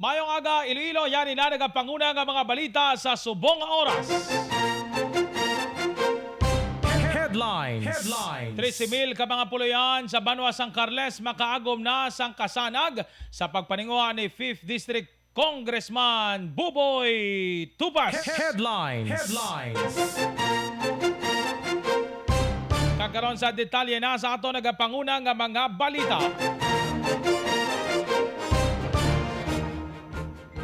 Mayong aga, Iloilo, yan inanaga panguna nga mga balita sa subong oras. Headlines. Headlines. 13,000 ka mga puluyan sa Banwa San Carles makaagom na sang kasanag sa pagpaninguha ni 5th District Congressman Buboy Tupas. Headlines. Headlines. Kakaroon sa detalye na sa ato nagapanguna nga mga balita.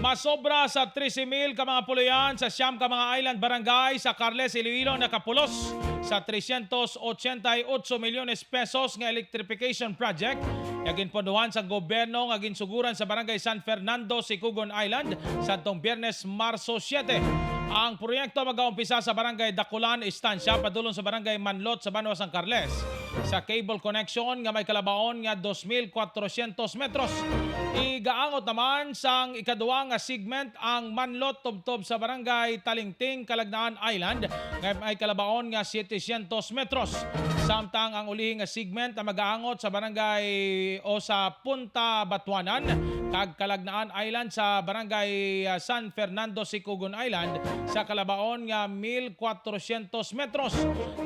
Masobra sa 13,000 ka mga puluyan sa siyam ka mga island barangay sa Carles, Iloilo nakapulos sa 388 milyones pesos nga electrification project nga ginpondohan sa gobyerno nga ginsuguran sa barangay San Fernando, Sicugon Island sa tong Biyernes, Marso 7. Ang proyekto mag-aumpisa sa barangay Dakulan, Estancia, padulong sa barangay Manlot sa Banwa San Carles. Sa cable connection nga may kalabaon nga 2,400 metros. Igaangot naman sang ikaduwa nga segment ang Manlot tubtob sa barangay Talingting, Kalagnaan Island nga may kalabaon nga 700 metros. Samtang ang ulihi nga segment ang magaangot sa barangay o sa Punta Batuanan kag Kalagnaan Island sa barangay uh, San Fernando, Sicugon Island sa kalabaon nga 1,400 metros.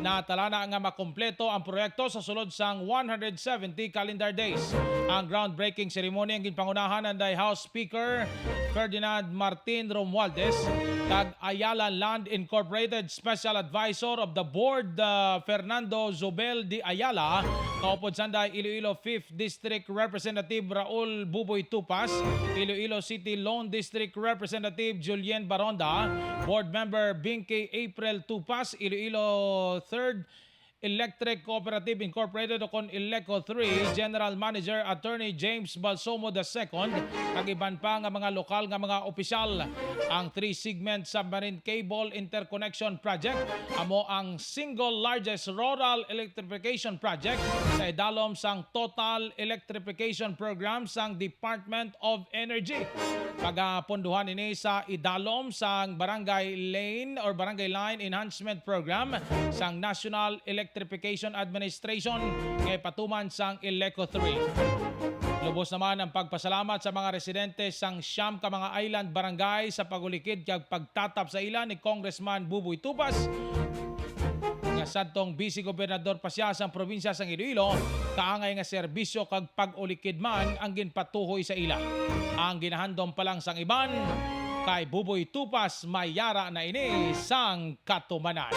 Natala na nga makompleto ang proyekto sa sulod sang 170 calendar days. Ang groundbreaking ceremony ang ginpangunahan ng House Speaker Ferdinand Martin Romualdez kag Ayala Land Incorporated Special Advisor of the Board uh, Fernando Zobel de Ayala kaupod sanday Iloilo 5th District Representative Raul Buboy Tupas Iloilo City Lone District Representative Julien Baronda Board Member Binky April Tupas Iloilo 3rd Electric Cooperative Incorporated o kon Ileco 3 General Manager Attorney James Balsomo II kag iban pa nga mga lokal nga mga opisyal. Ang three segment submarine cable interconnection project. Amo ang single largest rural electrification project sa idalom sang total electrification program sang Department of Energy. Pagaponduhan ini sa idalom sang barangay lane or barangay line enhancement program sang National Electrification Administration kay patuman sang Ileco 3. Lubos naman ang pagpasalamat sa mga residente sang siyam ka mga island barangay sa pagulikid kag pagtatap sa ilan ni Congressman Buboy Tupas nga sadtong busy gobernador pa siya sa probinsya sang Iloilo kaangay nga serbisyo kag pag-ulikid man ang ginpatuhoy sa ila. Ang ginahandom pa lang sang iban kay Buboy Tupas mayara na ini sang katumanan.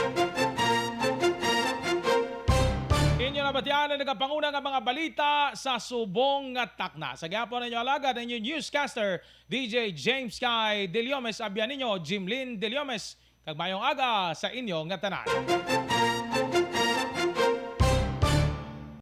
Inyo na batiyan ang nagapanguna nga mga balita sa subong nga takna. Sa gyapon ninyo alagad ang inyong newscaster DJ James Sky Deliomes abyan ninyo Jimlin Deliomes kag mayong aga sa inyo nga tanan.